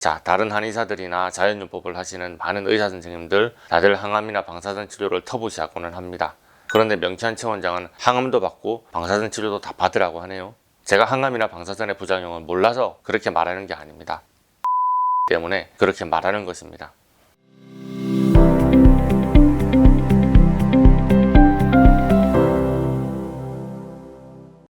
자, 다른 한의사들이나 자연요법을 하시는 많은 의사 선생님들 다들 항암이나 방사선 치료를 터부시하고는 합니다. 그런데 명치한 최원장은 항암도 받고 방사선 치료도 다 받으라고 하네요. 제가 항암이나 방사선의 부작용을 몰라서 그렇게 말하는 게 아닙니다. 때문에 그렇게 말하는 것입니다.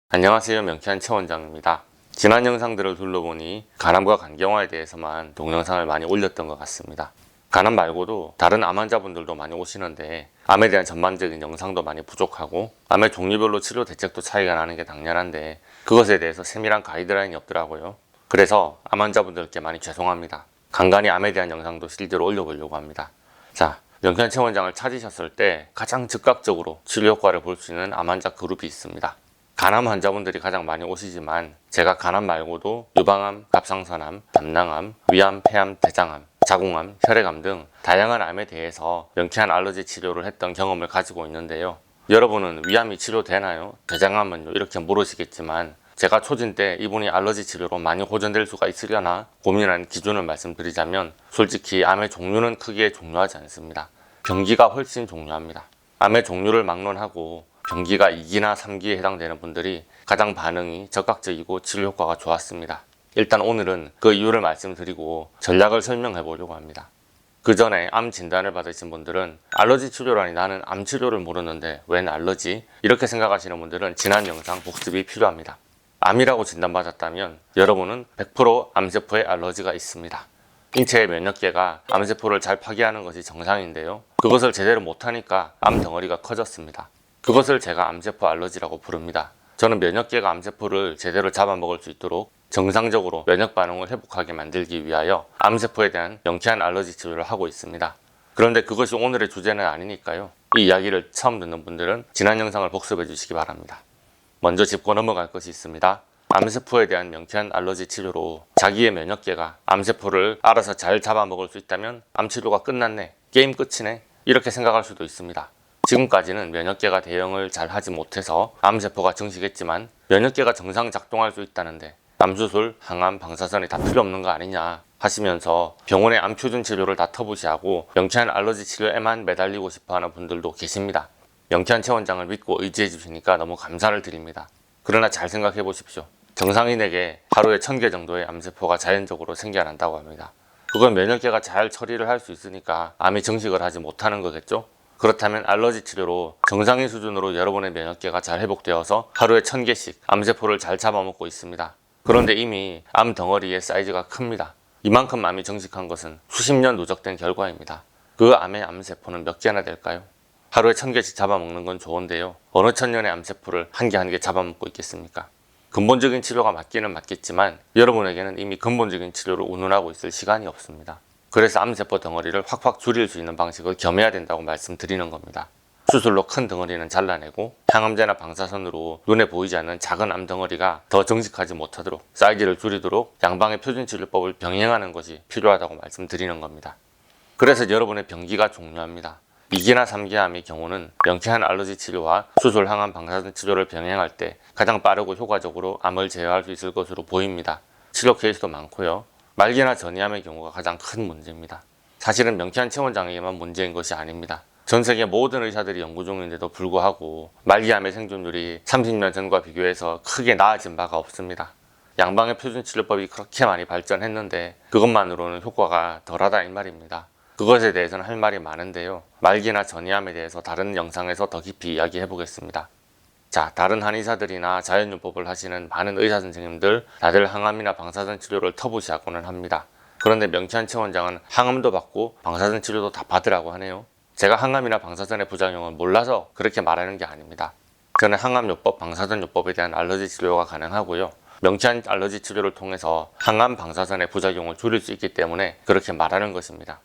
안녕하세요. 명쾌한 최원장입니다. 지난 영상들을 둘러보니 간암과 간경화에 대해서만 동영상을 많이 올렸던 것 같습니다. 간암 말고도 다른 암 환자분들도 많이 오시는데 암에 대한 전반적인 영상도 많이 부족하고 암의 종류별로 치료 대책도 차이가 나는 게 당연한데 그것에 대해서 세밀한 가이드라인이 없더라고요. 그래서 암 환자분들께 많이 죄송합니다. 간간히 암에 대한 영상도 실제로 올려보려고 합니다. 자, 명쾌한 체원장을 찾으셨을 때 가장 즉각적으로 치료 효과를 볼 수 있는 암 환자 그룹이 있습니다. 간암 환자분들이 가장 많이 오시지만 제가 간암 말고도 유방암, 갑상선암, 담낭암, 위암, 폐암, 대장암, 자궁암, 혈액암 등 다양한 암에 대해서 명쾌한 알러지 치료를 했던 경험을 가지고 있는데요. 여러분은 위암이 치료되나요? 대장암은요? 이렇게 물으시겠지만 제가 초진 때 이분이 알러지 치료로 많이 호전될 수가 있으려나 고민한 기준을 말씀드리자면 솔직히 암의 종류는 크게 종류하지 않습니다. 병기가 훨씬 종류합니다. 암의 종류를 막론하고 병기가 2기나 3기에 해당되는 분들이 가장 반응이 적극적이고 치료 효과가 좋았습니다. 일단 오늘은 그 이유를 말씀드리고 전략을 설명해 보려고 합니다. 그 전에 암 진단을 받으신 분들은 알러지 치료라니 나는 암 치료를 모르는데 웬 알러지? 이렇게 생각하시는 분들은 지난 영상 복습이 필요합니다. 암이라고 진단받았다면 여러분은 100% 암세포에 알러지가 있습니다. 인체의 면역계가 암세포를 잘 파괴하는 것이 정상인데요. 그것을 제대로 못하니까 암 덩어리가 커졌습니다. 그것을 제가 암세포 알러지라고 부릅니다. 저는 면역계가 암세포를 제대로 잡아먹을 수 있도록 정상적으로 면역 반응을 회복하게 만들기 위하여 암세포에 대한 명쾌한 알러지 치료를 하고 있습니다. 그런데 그것이 오늘의 주제는 아니니까요. 이 이야기를 처음 듣는 분들은 지난 영상을 복습해 주시기 바랍니다. 먼저 짚고 넘어갈 것이 있습니다. 암세포에 대한 명쾌한 알러지 치료로 자기의 면역계가 암세포를 알아서 잘 잡아먹을 수 있다면 암치료가 끝났네. 게임 끝이네. 이렇게 생각할 수도 있습니다. 지금까지는 면역계가 대응을 잘 하지 못해서 암세포가 증식했지만 면역계가 정상 작동할 수 있다는데 암수술, 항암, 방사선이 다 필요 없는 거 아니냐 하시면서 병원의 암표준 치료를 다 터부시하고 명쾌한 알러지 치료에만 매달리고 싶어하는 분들도 계십니다. 명쾌한 체원장을 믿고 의지해 주시니까 너무 감사를 드립니다. 그러나 잘 생각해 보십시오. 정상인에게 하루에 1000개 정도의 암세포가 자연적으로 생겨난다고 합니다. 그건 면역계가 잘 처리를 할 수 있으니까 암이 증식을 하지 못하는 거겠죠? 그렇다면 알러지 치료로 정상인 수준으로 여러분의 면역계가 잘 회복되어서 하루에 1000개씩 암세포를 잘 잡아먹고 있습니다. 그런데 이미 암 덩어리의 사이즈가 큽니다. 이만큼 암이 증식한 것은 수십 년 누적된 결과입니다. 그 암의 암세포는 몇 개나 될까요? 하루에 1000개씩 잡아먹는 건 좋은데요. 어느 천 년의 암세포를 한개 한 개 잡아먹고 있겠습니까? 근본적인 치료가 맞기는 맞겠지만 여러분에게는 이미 근본적인 치료를 운운하고 있을 시간이 없습니다. 그래서 암세포 덩어리를 확확 줄일 수 있는 방식을 겸해야 된다고 말씀드리는 겁니다. 수술로 큰 덩어리는 잘라내고 항암제나 방사선으로 눈에 보이지 않는 작은 암 덩어리가 더 정직하지 못하도록 사이즈를 줄이도록 양방의 표준 치료법을 병행하는 것이 필요하다고 말씀드리는 겁니다. 그래서 여러분의 병기가 중요합니다. 2기나 3기 암의 경우는 명쾌한 알러지 치료와 수술, 항암, 방사선 치료를 병행할 때 가장 빠르고 효과적으로 암을 제어할 수 있을 것으로 보입니다. 치료 케이스도 많고요. 말기나 전이암의 경우가 가장 큰 문제입니다. 사실은 명쾌한 체원장에게만 문제인 것이 아닙니다. 전 세계 모든 의사들이 연구 중인데도 불구하고 말기암의 생존율이 30년 전과 비교해서 크게 나아진 바가 없습니다. 양방의 표준 치료법이 그렇게 많이 발전했는데 그것만으로는 효과가 덜하다 이 말입니다. 그것에 대해서는 할 말이 많은데요. 말기나 전이암에 대해서 다른 영상에서 더 깊이 이야기해 보겠습니다. 자, 다른 한의사들이나 자연요법을 하시는 많은 의사 선생님들 다들 항암이나 방사선 치료를 터부시하고는 합니다. 그런데 명치한 체원장은 항암도 받고 방사선 치료도 다 받으라고 하네요. 제가 항암이나 방사선의 부작용을 몰라서 그렇게 말하는 게 아닙니다. 저는 항암요법, 방사선요법에 대한 알러지 치료가 가능하고요. 명치한 알러지 치료를 통해서 항암, 방사선의 부작용을 줄일 수 있기 때문에 그렇게 말하는 것입니다.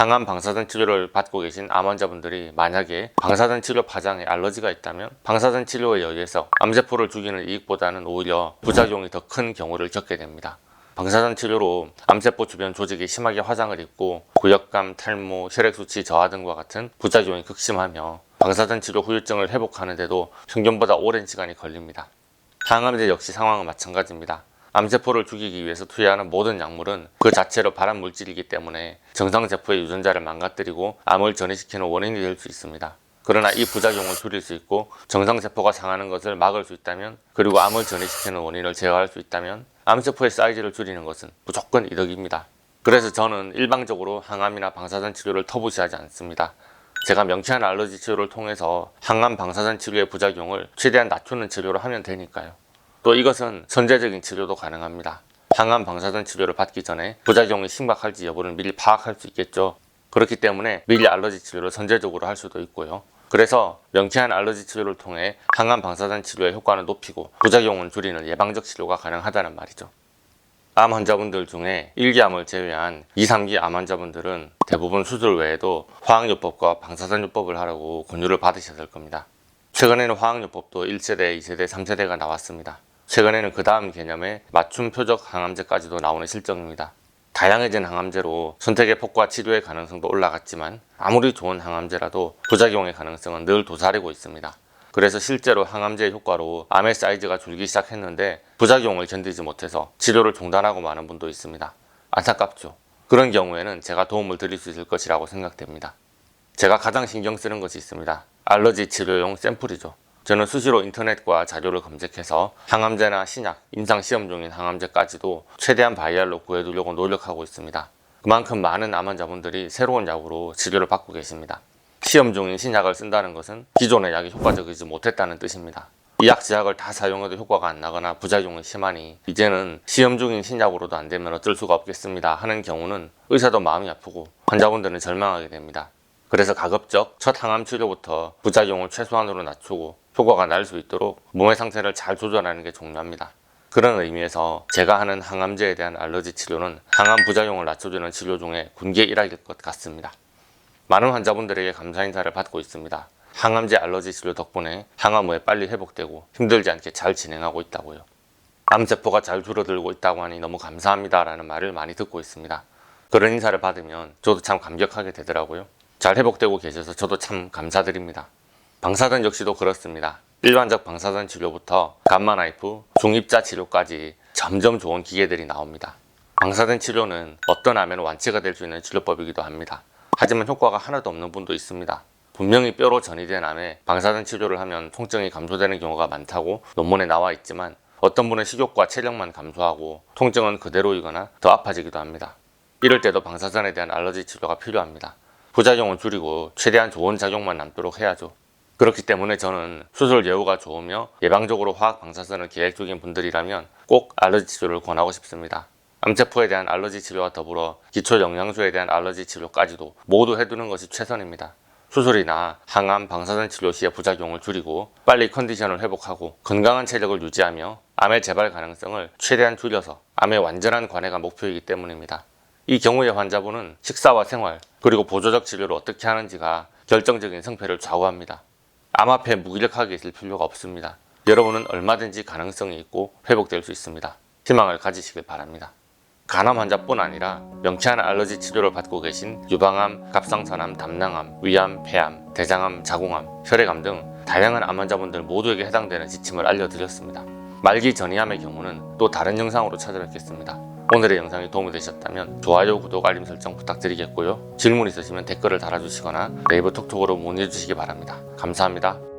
항암 방사선 치료를 받고 계신 암 환자분들이 만약에 방사선 치료 파장에 알러지가 있다면 방사선 치료에 의해서 암세포를 죽이는 이익보다는 오히려 부작용이 더 큰 경우를 겪게 됩니다. 방사선 치료로 암세포 주변 조직이 심하게 화상을 입고 구역감, 탈모, 혈액 수치 저하 등과 같은 부작용이 극심하며 방사선 치료 후유증을 회복하는데도 평균보다 오랜 시간이 걸립니다. 항암제 역시 상황은 마찬가지입니다. 암세포를 죽이기 위해서 투여하는 모든 약물은 그 자체로 발암 물질이기 때문에 정상세포의 유전자를 망가뜨리고 암을 전이시키는 원인이 될 수 있습니다. 그러나 이 부작용을 줄일 수 있고 정상세포가 상하는 것을 막을 수 있다면 그리고 암을 전이시키는 원인을 제어할 수 있다면 암세포의 사이즈를 줄이는 것은 무조건 이득입니다. 그래서 저는 일방적으로 항암이나 방사선 치료를 터부시하지 않습니다. 제가 명쾌한 알러지 치료를 통해서 항암 방사선 치료의 부작용을 최대한 낮추는 치료를 하면 되니까요. 또 이것은 선제적인 치료도 가능합니다. 항암 방사선 치료를 받기 전에 부작용이 심각할지 여부를 미리 파악할 수 있겠죠. 그렇기 때문에 미리 알러지 치료를 선제적으로 할 수도 있고요. 그래서 명쾌한 알러지 치료를 통해 항암 방사선 치료의 효과는 높이고 부작용은 줄이는 예방적 치료가 가능하다는 말이죠. 암 환자분들 중에 1기암을 제외한 2, 3기 암 환자분들은 대부분 수술 외에도 화학요법과 방사선요법을 하라고 권유를 받으셨을 겁니다. 최근에는 화학요법도 1세대, 2세대, 3세대가 나왔습니다. 최근에는 그 다음 개념의 맞춤 표적 항암제까지도 나오는 실정입니다. 다양해진 항암제로 선택의 폭과 치료의 가능성도 올라갔지만 아무리 좋은 항암제라도 부작용의 가능성은 늘 도사리고 있습니다. 그래서 실제로 항암제의 효과로 암의 사이즈가 줄기 시작했는데 부작용을 견디지 못해서 치료를 중단하고 마는 분도 있습니다. 안타깝죠. 그런 경우에는 제가 도움을 드릴 수 있을 것이라고 생각됩니다. 제가 가장 신경 쓰는 것이 있습니다. 알러지 치료용 샘플이죠. 저는 수시로 인터넷과 자료를 검색해서 항암제나 신약, 임상 시험 중인 항암제까지도 최대한 바이알로 구해두려고 노력하고 있습니다. 그만큼 많은 암 환자분들이 새로운 약으로 치료를 받고 계십니다. 시험 중인 신약을 쓴다는 것은 기존의 약이 효과적이지 못했다는 뜻입니다. 이 약 제약을 다 사용해도 효과가 안 나거나 부작용이 심하니 이제는 시험 중인 신약으로도 안 되면 어쩔 수가 없겠습니다 하는 경우는 의사도 마음이 아프고 환자분들은 절망하게 됩니다. 그래서 가급적 첫 항암 치료부터 부작용을 최소한으로 낮추고 효과가 날 수 있도록 몸의 상태를 잘 조절하는 게 중요합니다. 그런 의미에서 제가 하는 항암제에 대한 알러지 치료는 항암 부작용을 낮춰주는 치료 중에 군계 일학일 것 같습니다. 많은 환자분들에게 감사 인사를 받고 있습니다. 항암제 알러지 치료 덕분에 항암 후에 빨리 회복되고 힘들지 않게 잘 진행하고 있다고요. 암세포가 잘 줄어들고 있다고 하니 너무 감사합니다 라는 말을 많이 듣고 있습니다. 그런 인사를 받으면 저도 참 감격하게 되더라고요. 잘 회복되고 계셔서 저도 참 감사드립니다. 방사선 역시도 그렇습니다. 일반적 방사선 치료부터 감마 나이프, 중입자 치료까지 점점 좋은 기계들이 나옵니다. 방사선 치료는 어떤 암에는 완치가 될 수 있는 치료법이기도 합니다. 하지만 효과가 하나도 없는 분도 있습니다. 분명히 뼈로 전이된 암에 방사선 치료를 하면 통증이 감소되는 경우가 많다고 논문에 나와 있지만 어떤 분은 식욕과 체력만 감소하고 통증은 그대로이거나 더 아파지기도 합니다. 이럴 때도 방사선에 대한 알러지 치료가 필요합니다. 부작용을 줄이고 최대한 좋은 작용만 남도록 해야죠. 그렇기 때문에 저는 수술 예후가 좋으며 예방적으로 화학 방사선을 계획 중인 분들이라면 꼭 알러지 치료를 권하고 싶습니다. 암세포에 대한 알러지 치료와 더불어 기초 영양소에 대한 알러지 치료까지도 모두 해두는 것이 최선입니다. 수술이나 항암 방사선 치료 시의 부작용을 줄이고 빨리 컨디션을 회복하고 건강한 체력을 유지하며 암의 재발 가능성을 최대한 줄여서 암의 완전한 관해가 목표이기 때문입니다. 이 경우의 환자분은 식사와 생활 그리고 보조적 치료를 어떻게 하는지가 결정적인 성패를 좌우합니다. 암 앞에 무기력하게 있을 필요가 없습니다. 여러분은 얼마든지 가능성이 있고 회복될 수 있습니다. 희망을 가지시길 바랍니다. 간암 환자뿐 아니라 명쾌한 알러지 치료를 받고 계신 유방암, 갑상선암, 담낭암, 위암, 폐암, 대장암, 자궁암, 혈액암 등 다양한 암 환자분들 모두에게 해당되는 지침을 알려드렸습니다. 말기 전이암의 경우는 또 다른 영상으로 찾아뵙겠습니다. 오늘의 영상이 도움이 되셨다면 좋아요, 구독, 알림 설정 부탁드리겠고요. 질문 있으시면 댓글을 달아주시거나 네이버 톡톡으로 문의해 주시기 바랍니다. 감사합니다.